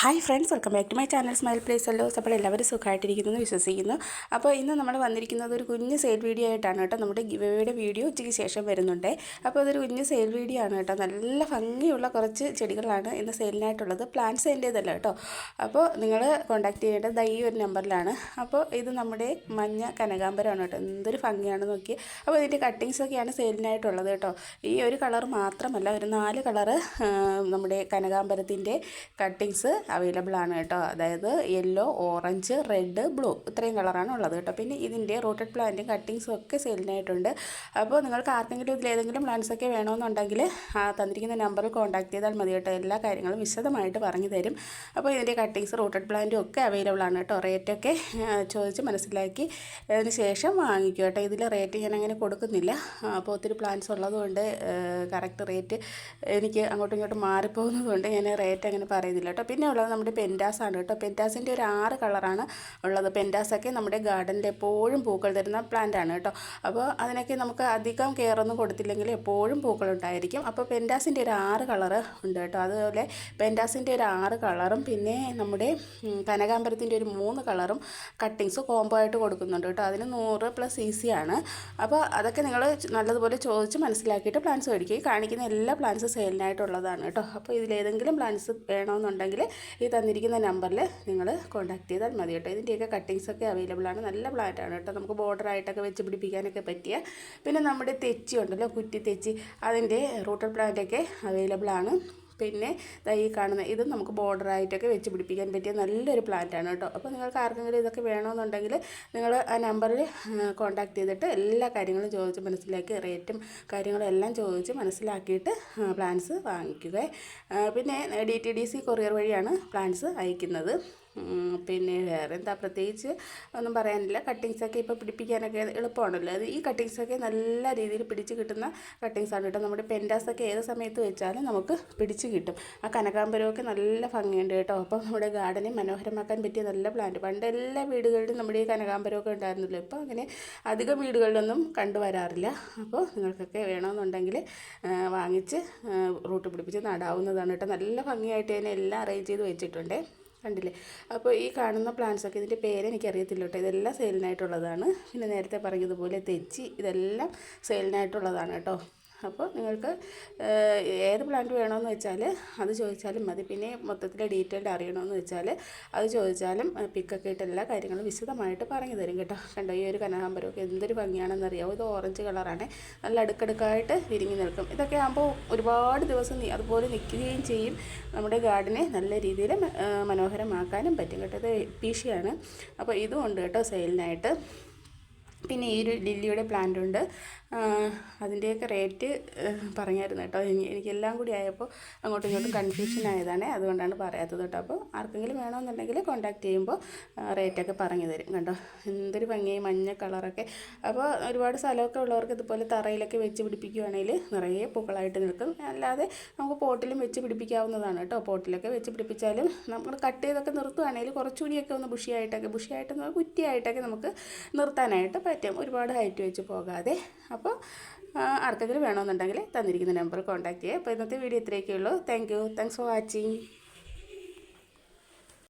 Hi friends welcome back to my channel smile place അല്ലോ അപ്പോൾ എല്ലാവരും സുഖമായിട്ടിരിക്കുന്നു വിശ്വസിക്കുന്നു. അപ്പോൾ ഇന്ന് നമ്മൾ വന്നിരിക്കുന്നത് ഒരു കുഞ്ഞ് സെയിൽ വീഡിയോ ആയിട്ടാണ് കേട്ടോ. നമ്മുടെ ഗിവയുടെ വീഡിയോ ഉച്ചയ്ക്ക് ശേഷം വരുന്നുണ്ട്. അപ്പോൾ അതൊരു കുഞ്ഞ് സെയിൽ വീഡിയോ ആണ് കേട്ടോ. നല്ല ഭംഗിയുള്ള കുറച്ച് ചെടികളാണ് ഇന്ന് സെയിലിനായിട്ടുള്ളത് പ്ലാന്റ്സ് എന്റേതല്ല കേട്ടോ. അപ്പോൾ നിങ്ങൾ കോൺടാക്ട് ചെയ്യേണ്ടത് ഈ ഒരു നമ്പറിലാണ് അപ്പോൾ ഇത് നമ്മുടെ മഞ്ഞ കനകാമ്പരമാണ് കേട്ടോ. എന്തൊരു ഭംഗിയാണ് നോക്കി അപ്പോൾ ഇതിന്റെ കട്ടിങ്സൊക്കെയാണ് സെയിലിനായിട്ടുള്ളത് കേട്ടോ. ഈ ഒരു കളർ മാത്രമല്ല ഒരു നാല് കളറ് നമ്മുടെ കനകാമ്പരത്തിന്റെ കട്ടിങ്സ് അവൈലബിൾ ആണ് കേട്ടോ. അതായത് യെല്ലോ ഓറഞ്ച് റെഡ് ബ്ലൂ ഇത്രയും കളറാണ് ഉള്ളത് കേട്ടോ. പിന്നെ ഇതിന്റെ റൂട്ടഡ് പ്ലാന്റും കട്ടിങ്സും ഒക്കെ സെയിലിനായിട്ടുണ്ട് അപ്പോൾ നിങ്ങൾക്ക് ആർക്കെങ്കിലും ഇതിലേതെങ്കിലും പ്ലാന്റ്സ് ഒക്കെ വേണമെന്നുണ്ടെങ്കിൽ തന്നിരിക്കുന്ന നമ്പറിൽ കോൺടാക്ട് ചെയ്താൽ മതി കേട്ടോ. എല്ലാ കാര്യങ്ങളും വിശദമായിട്ട് പറഞ്ഞു തരും. അപ്പോൾ ഇതിന്റെ കട്ടിങ്സ് റൂട്ടഡ് പ്ലാന്റും ഒക്കെ അവൈലബിൾ ആണ് കേട്ടോ. റേറ്റൊക്കെ ചോദിച്ച് മനസ്സിലാക്കി അതിന് ശേഷം വാങ്ങിക്കും കേട്ടോ. ഇതിൽ റേറ്റ് ഞാൻ അങ്ങനെ കൊടുക്കുന്നില്ല. അപ്പോൾ ഒത്തിരി പ്ലാന്റ്സ് ഉള്ളതുകൊണ്ട് കറക്റ്റ് റേറ്റ് എനിക്ക് അങ്ങോട്ടും ഇങ്ങോട്ടും മാറിപ്പോകുന്നതുകൊണ്ട് ഞാൻ റേറ്റ് അങ്ങനെ പറയുന്നില്ല കേട്ടോ. പിന്നെ ഉള്ളത് നമ്മുടെ പെന്റാസ് ആണ് കേട്ടോ. പെന്റാസിന്റെ ഒരു ആറ് കളറാണ് ഉള്ളത്. പെന്റാസൊക്കെ നമ്മുടെ ഗാർഡനിൽ എപ്പോഴും പൂക്കൾ തരുന്ന പ്ലാന്റ് ആണ് കേട്ടോ. അപ്പോൾ അതിനൊക്കെ നമുക്ക് അധികം കെയർ ഒന്നും കൊടുത്തില്ലെങ്കിൽ എപ്പോഴും പൂക്കൾ ഉണ്ടായിരിക്കും. അപ്പോൾ പെന്റാസിന്റെ ഒരു ആറ് കളറ് ഉണ്ട് കേട്ടോ. അതുപോലെ പെന്റാസിന്റെ ഒരു ആറ് കളറും പിന്നെ നമ്മുടെ കനകാമ്പരത്തിന്റെ ഒരു മൂന്ന് കളറും കട്ടിങ്സ് കോംബോ ആയിട്ട് കൊടുക്കുന്നുണ്ട് കേട്ടോ. അതിന് നൂറ് പ്ലസ് ഈസിയാണ് അപ്പോൾ അതൊക്കെ നിങ്ങൾ നല്ലതുപോലെ ചോദിച്ച് മനസ്സിലാക്കിയിട്ട് പ്ലാൻസ് മേടിക്കുക. കാണിക്കുന്ന എല്ലാ പ്ലാൻസും സെയിലിനായിട്ടുള്ളതാണ് കേട്ടോ. അപ്പോൾ ഇതിലേതെങ്കിലും പ്ലാൻസ് വേണമെന്നുണ്ടെങ്കിൽ ഈ തന്നിരിക്കുന്ന നമ്പറിൽ നിങ്ങൾ കോൺടാക്ട് ചെയ്താൽ മതി കേട്ടോ. ഇതിന്റെയൊക്കെ കട്ടിങ്സൊക്കെ അവൈലബിൾ ആണ്. നല്ല പ്ലാന്റാണ് കേട്ടോ. നമുക്ക് ബോർഡറായിട്ടൊക്കെ വെച്ച് പിടിപ്പിക്കാനൊക്കെ പറ്റിയ. പിന്നെ നമ്മുടെ തെച്ചി ഉണ്ടല്ലോ കുറ്റി തെച്ചി. അതിന്റെ റൂട്ടർ പ്ലാന്റൊക്കെ അവൈലബിൾ ആണ്. പിന്നെ ഈ കാണുന്ന ഇത് നമുക്ക് ബോർഡറായിട്ടൊക്കെ വെച്ച് പിടിപ്പിക്കാൻ പറ്റിയ നല്ലൊരു പ്ലാന്റാണ് കേട്ടോ. അപ്പോൾ നിങ്ങൾക്ക് ആർക്കെങ്കിലും ഇതൊക്കെ വേണമെന്നുണ്ടെങ്കിൽ നിങ്ങൾ ആ നമ്പറിൽ കോൺടാക്ട് ചെയ്തിട്ട് എല്ലാ കാര്യങ്ങളും ചോദിച്ച് മനസ്സിലാക്കി റേറ്റും കാര്യങ്ങളും എല്ലാം ചോദിച്ച് മനസ്സിലാക്കിയിട്ട് പ്ലാന്റ്സ് വാങ്ങിക്കുക. പിന്നെ D T D C courier വഴിയാണ് പ്ലാന്റ്സ് അയക്കുന്നത്. പിന്നെ വേറെ എന്താ പ്രത്യേകിച്ച് ഒന്നും പറയാനില്ല. കട്ടിങ്സൊക്കെ ഇപ്പോൾ പിടിപ്പിക്കാനൊക്കെ എളുപ്പമാണല്ലോ. അത് ഈ കട്ടിങ്സൊക്കെ നല്ല രീതിയിൽ പിടിച്ച് കിട്ടുന്ന കട്ടിങ്സാണ് കേട്ടോ. നമ്മുടെ പെൻഡാസൊക്കെ ഏത് സമയത്ത് വെച്ചാലും നമുക്ക് പിടിച്ച് കിട്ടും. ആ കനകാമ്പരമൊക്കെ നല്ല ഭംഗിയുണ്ട് കേട്ടോ. അപ്പോൾ നമ്മുടെ ഗാർഡനെ മനോഹരമാക്കാൻ പറ്റിയ നല്ല പ്ലാന്റ് പണ്ട് എല്ലാ വീടുകളിലും നമ്മുടെ ഈ കനകാമ്പരമൊക്കെ ഉണ്ടായിരുന്നല്ലോ. ഇപ്പോൾ അങ്ങനെ അധികം വീടുകളിലൊന്നും കണ്ടുവരാറില്ല. അപ്പോൾ നിങ്ങൾക്കൊക്കെ വേണമെന്നുണ്ടെങ്കിൽ വാങ്ങിച്ച് റൂട്ട് പിടിപ്പിച്ച് നടാവുന്നതാണ് കേട്ടോ. നല്ല ഭംഗിയായിട്ട് തന്നെ എല്ലാം അറേഞ്ച് ചെയ്ത് വെച്ചിട്ടുണ്ട്. കണ്ടില്ലേ? അപ്പോൾ ഈ കാണുന്ന പ്ലാന്റ്സൊക്കെ ഇതിന്റെ പേര് എനിക്കറിയത്തില്ല കേട്ടോ. ഇതെല്ലാം സെയിലിനായിട്ടുള്ളതാണ് പിന്നെ നേരത്തെ പറഞ്ഞതുപോലെ തെച്ചി ഇതെല്ലാം സെയിലിനായിട്ടുള്ളതാണ് കേട്ടോ. അപ്പോൾ നിങ്ങൾക്ക് ഏത് പ്ലാന്റ് വേണമെന്ന് വെച്ചാൽ അത് ചോദിച്ചാലും മതി. പിന്നെ മൊത്തത്തിൽ ഡീറ്റെയിൽഡ് അറിയണമെന്ന് വെച്ചാൽ അത് ചോദിച്ചാലും പിക്കൊക്കെ ഇട്ട് എല്ലാ കാര്യങ്ങളും വിശദമായിട്ട് പറഞ്ഞു തരും കേട്ടോ. കണ്ടോ ഈ ഒരു കനകാമ്പരമൊക്കെ എന്തൊരു ഭംഗിയാണെന്ന് അറിയാമോ ഇത് ഓറഞ്ച് കളറാണ് നല്ല അടുക്കടുക്കായിട്ട് വിരിഞ്ഞു നിൽക്കും. ഇതൊക്കെ ആകുമ്പോൾ ഒരുപാട് ദിവസം അതുപോലെ നിൽക്കുകയും ചെയ്യും. നമ്മുടെ ഗാർഡനെ നല്ല രീതിയിൽ മനോഹരമാക്കാനും പറ്റും കേട്ടോ. ഇത് പീഷിയാണ് അപ്പോൾ ഇതും ഉണ്ട് കേട്ടോ സെയിലിനായിട്ട് പിന്നെ ഈ ഒരു ലില്ലിയുടെ പ്ലാന്റ് ഉണ്ട് അതിന്റെയൊക്കെ റേറ്റ് പറഞ്ഞായിരുന്നു കേട്ടോ. എനിക്കെല്ലാം കൂടി ആയപ്പോൾ അങ്ങോട്ടും ഇങ്ങോട്ടും കൺഫ്യൂഷൻ ആയതാണ്. അതുകൊണ്ടാണ് പറയാത്തത് കേട്ടോ. അപ്പോൾ ആർക്കെങ്കിലും വേണമെന്നുണ്ടെങ്കിൽ കോൺടാക്ട് ചെയ്യുമ്പോൾ റേറ്റൊക്കെ പറഞ്ഞു തരും കണ്ടോ. എന്തൊരു ഭംഗിയായി മഞ്ഞ കളറൊക്കെ അപ്പോൾ ഒരുപാട് സ്ഥലമൊക്കെ ഉള്ളവർക്ക് ഇതുപോലെ തറയിലൊക്കെ വെച്ച് പിടിപ്പിക്കുകയാണെങ്കിൽ നിറയെ പൂക്കളായിട്ട് നിൽക്കും. അല്ലാതെ നമുക്ക് പോട്ടിലും വെച്ച് പിടിപ്പിക്കാവുന്നതാണ് കേട്ടോ. പോട്ടിലൊക്കെ വെച്ച് പിടിപ്പിച്ചാലും നമ്മൾ കട്ട് ചെയ്തൊക്കെ നിർത്തുകയാണെങ്കിൽ കുറച്ചുകൂടിയൊക്കെ ഒന്ന് ബുഷിയായിട്ടൊക്കെ ബുഷിയായിട്ട് കുറ്റിയായിട്ടൊക്കെ നമുക്ക് നിർത്താനായിട്ട് പറ്റും. ഒരുപാട് ഹൈറ്റ് വെച്ച് പോകാതെ. അപ്പോൾ ആർക്കെങ്കിലും വേണമെന്നുണ്ടെങ്കിൽ തന്നിരിക്കുന്ന നമ്പർ കോൺടാക്ട് ചെയ്യുക അപ്പോൾ ഇന്നത്തെ വീഡിയോ ഇത്രയൊക്കെ ഉള്ളൂ thank you thanks for watching